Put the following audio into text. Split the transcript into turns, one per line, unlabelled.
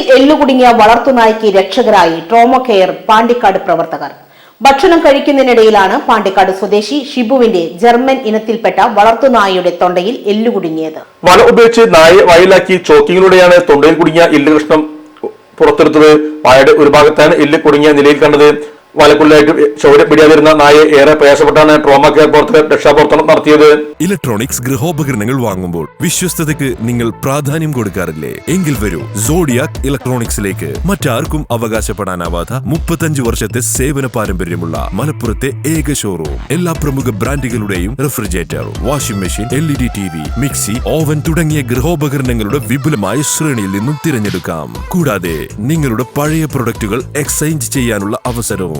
തൊണ്ടയിൽ എല്ലുകുടുങ്ങിയ വളർത്തുനായ്ക്ക് രക്ഷകരായി ട്രോമോ കെയർ പാണ്ടിക്കാട് പ്രവർത്തകർ. ഭക്ഷണം കഴിക്കുന്നതിനിടയിലാണ് പാണ്ടിക്കാട് സ്വദേശി ഷിബുവിന്റെ ജർമ്മൻ ഇനത്തിൽപ്പെട്ട വളർത്തുനായയുടെ തൊണ്ടയിൽ എല്ലുകുടുങ്ങിയത്
വല ഉപയോഗിച്ച് നായ വയലാക്കി ചോക്കിങ്ങിലൂടെയാണ് തൊണ്ടയിൽ കുടുങ്ങിയ എല്ല് കഷ്ണം പുറത്തെടുത്തത്. വായയുടെ ഒരു ഭാഗത്താണ് എല്ല് കുടുങ്ങിയ നിലയിൽ കണ്ടത്. വലക്കുള്ളിലായിട്ട് ചോര പിടിയാതിരുന്ന നായെ ഏറെ പ്രയാസപ്പെട്ടാണ് ട്രോമ കെയർ പ്രവർത്തകർ രക്ഷാപ്രവർത്തനം നടത്തിയത്.
ഇലക്ട്രോണിക്സ് ഗൃഹോപകരണങ്ങൾ വാങ്ങുമ്പോൾ വിശ്വസ്തതയ്ക്ക് നിങ്ങൾ പ്രാധാന്യം കൊടുക്കാറില്ലേ? എങ്കിൽ വരൂ സോഡിയാക് ഇലക്ട്രോണിക്സിലേക്ക് മറ്റാർക്കും അവകാശപ്പെടാനാവാത്ത മുപ്പത്തഞ്ച് വർഷത്തെ സേവന പാരമ്പര്യമുള്ള മലപ്പുറത്തെ ഏക ഷോറൂം എല്ലാ പ്രമുഖ ബ്രാൻഡുകളുടെയും refrigerator washing machine L E D T V mixie oven തുടങ്ങിയ ഗൃഹോപകരണങ്ങളുടെ വിപുലമായ ശ്രേണിയിൽ നിന്നും തിരഞ്ഞെടുക്കാം. കൂടാതെ നിങ്ങളുടെ പഴയ പ്രൊഡക്റ്റുകൾ എക്സ്ചേഞ്ച് ചെയ്യാനുള്ള അവസരവും